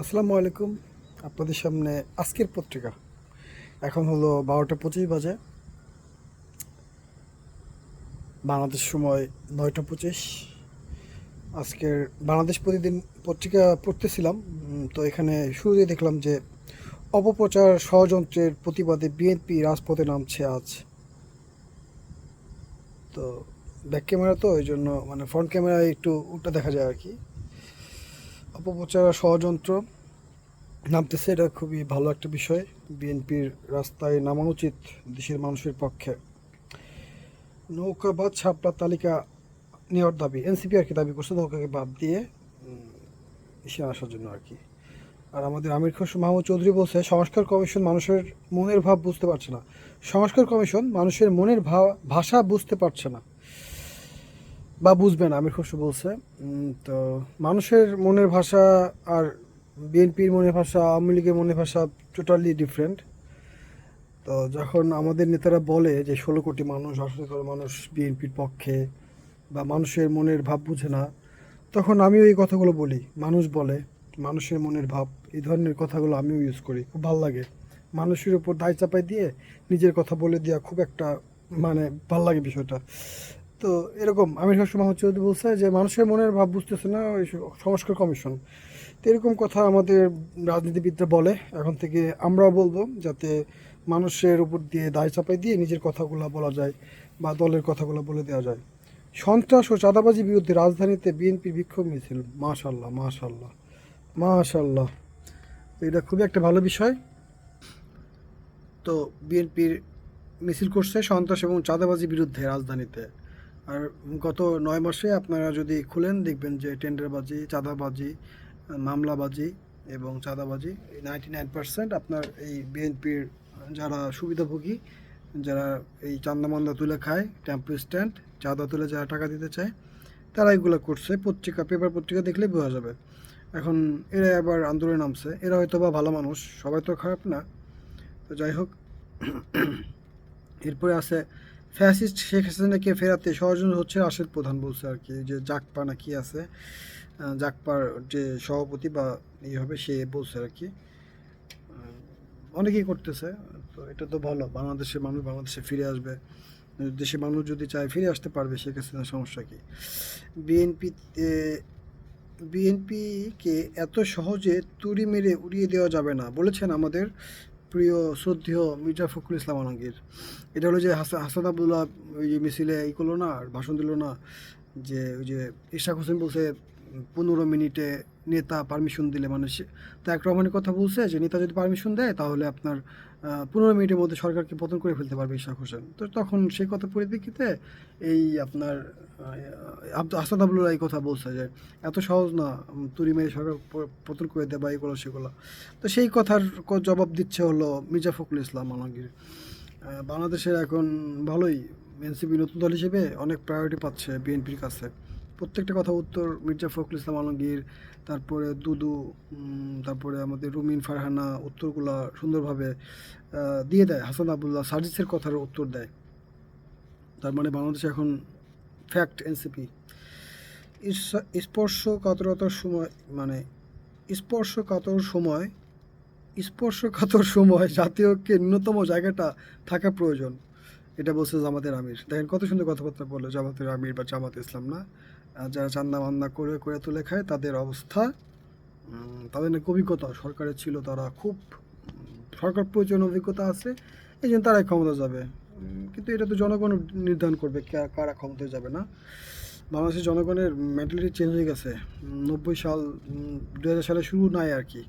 আসসালামু আলাইকুম। আপনাদের সামনে আজকের পত্রিকা। এখন হলো বারোটা পঁচিশ বাজে। বাংলাদেশ সময় নয়টা পঁচিশ। আজকের বাংলাদেশ প্রতিদিন পত্রিকা পড়তেছিলাম। তো এখানে শুরুতে দেখলাম যে অপপ্রচার ষড়যন্ত্রের প্রতিবাদে বিএনপি রাজপথে নামছে আজ। তো ব্যাক ক্যামেরা তো, ওই জন্য মানে ফ্রন্ট ক্যামেরায় একটু উল্টা দেখা যায় আর কি। অপপ্রচার ষড়যন্ত্র নামতেছে, এটা খুবই ভালো একটা বিষয়। বিএনপির রাস্তায় নামানো উচিত দেশের মানুষের পক্ষে। নৌকা বাদ ছাপড়ার তালিকা নেওয়ার দাবি। এনসিপি আর কি দাবি করছে, নৌকাকে বাদ দিয়ে এসে আসার জন্য আর কি। আর আমাদের আমির খসরু মাহমুদ চৌধুরী বলছে, সংস্কার কমিশন মানুষের মনের ভাব বুঝতে পারছে না। সংস্কার কমিশন মানুষের মনের ভাষা বুঝতে পারছে না। বা বুঝবে না, আমির খসরু বলছে। তো মানুষের মনের ভাষা আর বিএনপির মনের ভাষা, আওয়ামী লীগের মনের ভাষা টোটালি ডিফারেন্ট তো যখন আমাদের নেতারা বলে যে ষোলো কোটি মানুষ, আঠারো কোটি মানুষ বিএনপির পক্ষে বা মানুষের মনের ভাব বুঝে না, তখন আমিও এই কথাগুলো বলি। মানুষ বলে, মানুষের মনের ভাব, এই ধরনের কথাগুলো আমিও ইউজ করি, খুব ভালো লাগে। মানুষের উপর দায় চাপাই দিয়ে নিজের কথা বলে দেওয়া খুব একটা মানে ভালো লাগে বিষয়টা। তো এরকম আমির হাসু মাহমুদ চৌধুরী বলছে যে মানুষের মনের ভাব বুঝতেছে না ওই সংস্কার কমিশন। তো এরকম কথা আমাদের রাজনীতিবিদরা বলে। এখন থেকে আমরাও বলব যাতে মানুষের উপর দিয়ে দায় চাপাই দিয়ে নিজের কথাগুলো বলা যায় বা দলের কথাগুলো বলে দেওয়া যায়। সন্ত্রাস ও চাঁদাবাজির বিরুদ্ধে রাজধানীতে বিএনপির বিক্ষোভ মিছিল। মাশাল্লাহ মাশাল্লাহ মাশাল্লাহ এটা খুবই একটা ভালো বিষয়। তো বিএনপির মিছিল করছে সন্ত্রাস এবং চাঁদাবাজির বিরুদ্ধে রাজধানীতে। আর গত নয় মাসে আপনারা যদি খুলেন, দেখবেন যে টেন্ডারবাজি, চাঁদাবাজি, মামলাবাজি এবং চাঁদাবাজি নাইনটি নাইন পার্সেন্ট আপনার এই বিএনপির যারা সুবিধাভোগী, যারা এই চান্দা মান্দা তুলে খায় টেম্পো স্ট্যান্ড চাঁদা তুলে যারা টাকা দিতে চায়, তারা এগুলো করছে। পত্রিকা পেপার পত্রিকা দেখলে বোঝা যাবে। এখন এরা আবার আন্দোলনে নামছে। এরা হয়তো বা ভালো মানুষ, সবাই তো খারাপ না। তো যাই হোক, এরপরে আছে ফ্যাসিস্ট শেখ হাসিনাকে ফেরাতে ষড়যন্ত্র হচ্ছে রাশেদ প্রধান বলছে আর কি, যে জাকপা না কি আছে জাকপার যে সভাপতি বা ইয়ে হবে সে বলছে আর কি। অনেকেই করতেছে, তো এটা তো ভালো, বাংলাদেশের মানুষ বাংলাদেশে ফিরে আসবে। দেশের মানুষ যদি চায় ফিরে আসতে পারবে, শেখ হাসিনার সমস্যা কি? বিএনপি বিএনপিকে এত সহজে তুড়ি মেরে উড়িয়ে দেওয়া যাবে না, বলেছেন আমাদের প্রিয়, শ্রদ্ধেয় মির্জা ফখরুল ইসলাম আলমগীর। এটা হলো যে হাসান হাসান আবদুল্লাহ ওই যে মিছিলে ই করল না আর ভাষণ দিল না, যে ওই যে ইশাক হোসেন বলছে পনেরো মিনিটে নেতা পারমিশন দিলে মানে সে তাক রহমানের কথা বলছে যে নেতা যদি পারমিশন দেয় তাহলে আপনার পনেরো মিনিটের মধ্যে সরকারকে পতন করে ফেলতে পারবে ইশাক হোসেন। তো তখন সেই কথা পরিপ্রেক্ষিতে এই আপনার আব্দুল, হাসান এই কথা বলছে যে এত সহজ না তুরি মেরে সরকার পতন করে দেয় এগুলো সেগুলো। তো সেই কথার জবাব দিচ্ছে হলো মির্জা ফখরুল ইসলাম আলমগীর। বাংলাদেশের এখন ভালোই, এনসিপি নতুন দল হিসেবে অনেক প্রায়োরিটি পাচ্ছে বিএনপির কাছে। প্রত্যেকটা কথা উত্তর, মির্জা ফখরুল ইসলাম আলমগীর, তারপরে দুদু তারপরে আমাদের রুমিন ফারহানা উত্তরগুলা সুন্দরভাবে দিয়ে দেয়। হাসান আবুল্লাহ সার্জিসের কথার উত্তর দেয়। তার মানে বাংলাদেশে এখন ফ্যাক্ট এনসিপি স্পর্শ স্পর্শকাতরতার সময় মানে স্পর্শ স্পর্শকাতর সময় স্পর্শকাতর সময় জাতীয়কে ন্যূনতম জায়গাটা থাকা প্রয়োজন। এটা বলছে জামাতের আমির। দেখেন কত সুন্দর কথাবার্তা বলল জামাতের আমির বা জামাত ইসলাম, না? যারা চান্দা মান্দা করে করে তুলে খায়, তাদের অবস্থা তাদের নাকি অভিজ্ঞতা। সরকারের ছিল তারা খুব, সরকার প্রয়োজন অভিজ্ঞতা আছে, এই জন্য তারাই ক্ষমতা যাবে। কিন্তু এটা তো জনগণ নির্ধারণ করবে কারা ক্ষমতায় যাবে, না? বাংলাদেশের জনগণের মেন্টালিটি চেঞ্জ হয়ে গেছে। নব্বই সাল দু হাজার সালে শুরু নাই আর কি।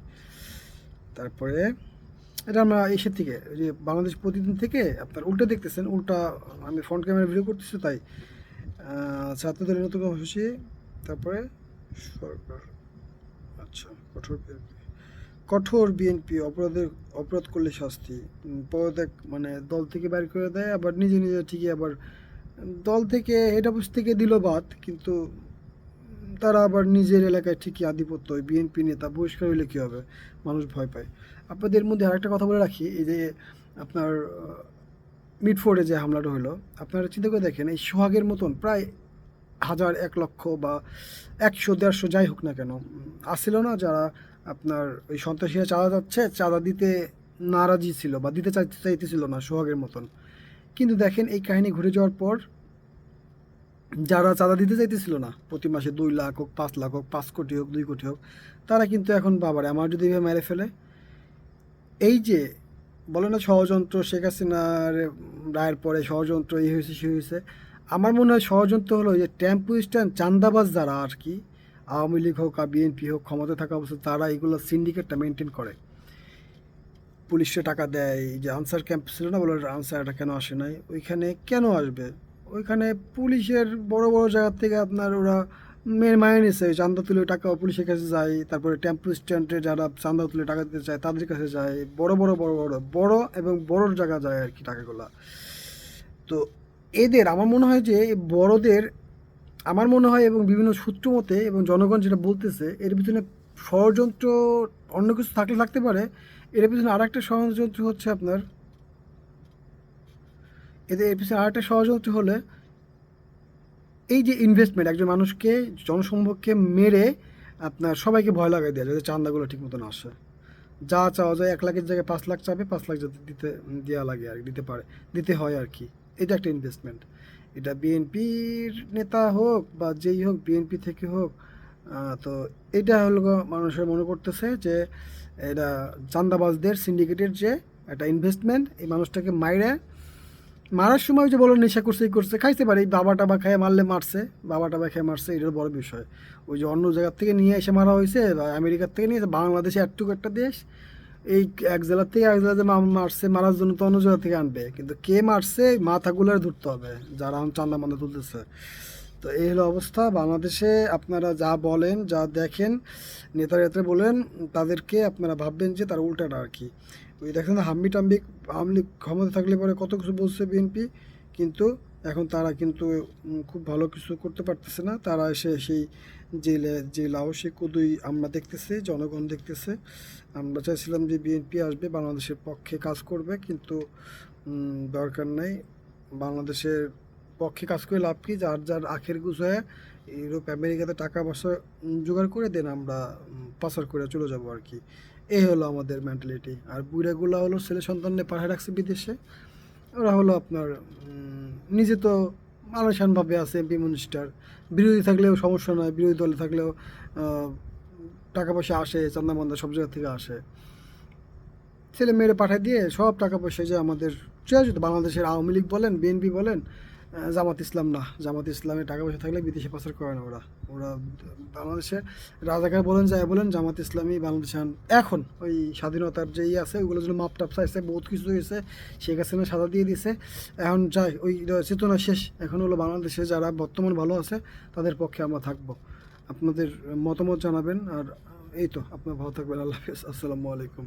তারপরে এটা আমরা এসের থেকে যে বাংলাদেশ প্রতিদিন থেকে আপনার উল্টা দেখতেছেন, উল্টা আমি ফ্রন্ট ক্যামেরা ভিডিও করতেছি তাই। ছাত্রদের নতুন কর্মসূচি তারপরে সরকার। আচ্ছা কঠোর কঠোর বিএনপি অপরাধের, অপরাধ করলে শাস্তি। পদত্যাগ মানে দল থেকে বাইর করে দেয়, আবার নিজে নিজে ঠিকই আবার দল থেকে হেড অফিস থেকে দিল বাদ, কিন্তু তারা আবার নিজের এলাকায় ঠিকই আধিপত্য ওই বিএনপি নেতা বহিষ্কার হইলে কী হবে? মানুষ ভয় পায়। আপনাদের মধ্যে আরেকটা কথা বলে রাখি, এই যে আপনার মিডফোর্ডে যে হামলাটা হলো আপনারা চিন্তা করে দেখেন, এই সোহাগের মতন প্রায় হাজার এক লক্ষ বা একশো, দেড়শো যাই হোক না কেন আসছিল না যারা আপনার ওই সন্ত্রাসীরা চাঁদা যাচ্ছে চাঁদা দিতে নারাজি ছিল বা দিতে চাইতে চাইতেছিল না সোহাগের মতন। কিন্তু দেখেন এই কাহিনী ঘুরে যাওয়ার পর যারা চাঁদা দিতে চাইতেছিল না, প্রতি মাসে দুই লাখ হোক, পাঁচ লাখ হোক, পাঁচ কোটি হোক, দুই কোটি হোক, তারা কিন্তু এখন বাবারে, আমার যদি এভাবে মেরে ফেলে, এই যে বলে না ষড়যন্ত্র, শেখ হাসিনার রায়ের পরে ষড়যন্ত্র, এই হয়েছে, সে হয়েছে, আমার মনে হয় ষড়যন্ত্র হলো যে টেম্পু স্ট্যান্ড, চান্দাবাজ যারা আর কি, আওয়ামী লীগ হোক আর বিএনপি হোক ক্ষমতা থাকা অবস্থায় তারা এগুলো সিন্ডিকেটটা মেনটেন করে। পুলিশে টাকা দেয় যে আনসার ক্যাম্প ছিল না বলে আনসারটা কেন আসে নাই, ওইখানে কেন আসবে? ওইখানে পুলিশের বড় বড় জায়গা থেকে আপনার ওরা মেন মাইনে নিছে চান্দা তুলে টাকা পুলিশের কাছে যায়, তারপরে টেম্পু স্ট্যান্ডে যারা চান্দা তুলে টাকা দিতে চায় তাদের কাছে যায়, বড় বড় বড় বড় বড় এবং বড় জায়গা যায় আর কি টাকাগুলা। তো এদের, আমার মনে হয় যে বড়দের, আমার মনে হয় এবং বিভিন্ন সূত্র মতে এবং জনগণ যেটা বলতেছে, এর পিছনে ষড়যন্ত্র অন্য কিছু থাকলে থাকতে পারে, এর পিছনে আর একটা ষড়যন্ত্র হচ্ছে আপনার এদের এর পিছনে আর একটা ষড়যন্ত্র হলে এই যে ইনভেস্টমেন্ট একজন মানুষকে জনসমক্ষে মেরে আপনার সবাইকে ভয় লাগাই দেওয়া যাতে চান্দাগুলো ঠিক মতন আসে। যা চাওয়া যায় এক লাখের জায়গায় পাঁচ লাখ চাবে, পাঁচ লাখ যাতে দিতে দেওয়া লাগে আর দিতে পারে, দিতে হয় আর কি। এটা একটা ইনভেস্টমেন্ট এটা বিএনপির নেতা হোক বা যেই হোক, বিএনপি থেকে হোক তো এটা হলো মানুষের মনে করতেছে যে এটা চান্দাবাজদের সিন্ডিকেটের যে একটা ইনভেস্টমেন্ট এই মানুষটাকে মাইরে মারার সময় যে বলো নেশা করছে করছে, খাইতে পারে। বাবা টাবা খেয়ে মারলে মারছে বাবা টাবা খেয়ে মারছে এটা বড় বিষয়। ওই যে অন্য জায়গার থেকে নিয়ে এসে মারা হয়েছে আমেরিকার থেকে নিয়ে বাংলাদেশে একটুকু একটা দেশ, এই এক জেলার থেকে এক জেলাতে মারছে, মারার জন্য তো অন্য জায়গা থেকে আনবে। কিন্তু কে মারছে, মাথাগুলো ধরতে হবে, যারা চান্দা মান্দা তুলতেছে। তো এই হলো অবস্থা। বাংলাদেশে আপনারা যা বলেন, যা দেখেন, নেতা নেতা বলেন, তাদেরকে আপনারা ভাববেন যে তার উল্টাটা আর কি। ওই দেখেন হাম্বি টাম্বি আওয়ামী লীগ ক্ষমতা থাকলে পরে কত কিছু বলছে বিএনপি, কিন্তু এখন তারা কিন্তু খুব ভালো কিছু করতে পারতেছে না। তারা এসে সেই জেলে জেলাও সে কুদুই আমরা দেখতেছি, জনগণ দেখতেছে। আমরা চাইছিলাম যে বিএনপি আসবে, বাংলাদেশের পক্ষে কাজ করবে, কিন্তু দরকার নেই। বাংলাদেশের পক্ষে কাজ করে লাভ কি? যার যার আখের গুছায় ইউরোপ, আমেরিকাতে টাকা পয়সা জোগাড় করে দেন আমরা পাচার করে চলে যাব আর কি। এই হলো আমাদের মেন্টালিটি আর বুড়াগুলা হলো ছেলে সন্তান পাঠায় রাখছে বিদেশে। ওরা হলো আপনার নিজে তো আলোসানভাবে আছে এমপি মিনিস্টার। বিরোধী থাকলেও সমস্যা নয়, বিরোধী দলে থাকলেও টাকা পয়সা আসে, চান্দা মান্দা সব জায়গা থেকে আসে। ছেলে মেয়েরা পাঠিয়ে দিয়ে সব টাকা পয়সা যে আমাদের চেয়ে যেত বাংলাদেশের আওয়ামী লীগ বলেন, বিএনপি বলেন জামাত ইসলাম না। জামাত ইসলামের টাকা পয়সা থাকলে বিদেশে পাচার করে না ওরা। ওরা বাংলাদেশে রাজাকার বলেন, যাই বলেন, জামাত ইসলামী বাংলাদেশ এখন ওই স্বাধীনতার যেই আছে ওইগুলো জন্য মাপ টাপ চাইছে, বহুত কিছু হয়েছে, শেখ হাসিনা সাদা দিয়ে দিছে। এখন যাই, ওই চেতনা শেষ। এখন হলো বাংলাদেশে যারা বর্তমান ভালো আছে, তাদের পক্ষে আমরা থাকব। আপনাদের মতামত জানাবেন, আর এই তো, আপনার ভালো থাকবেন, আল্লাহ হাফিজ। আসসালামু আলাইকুম।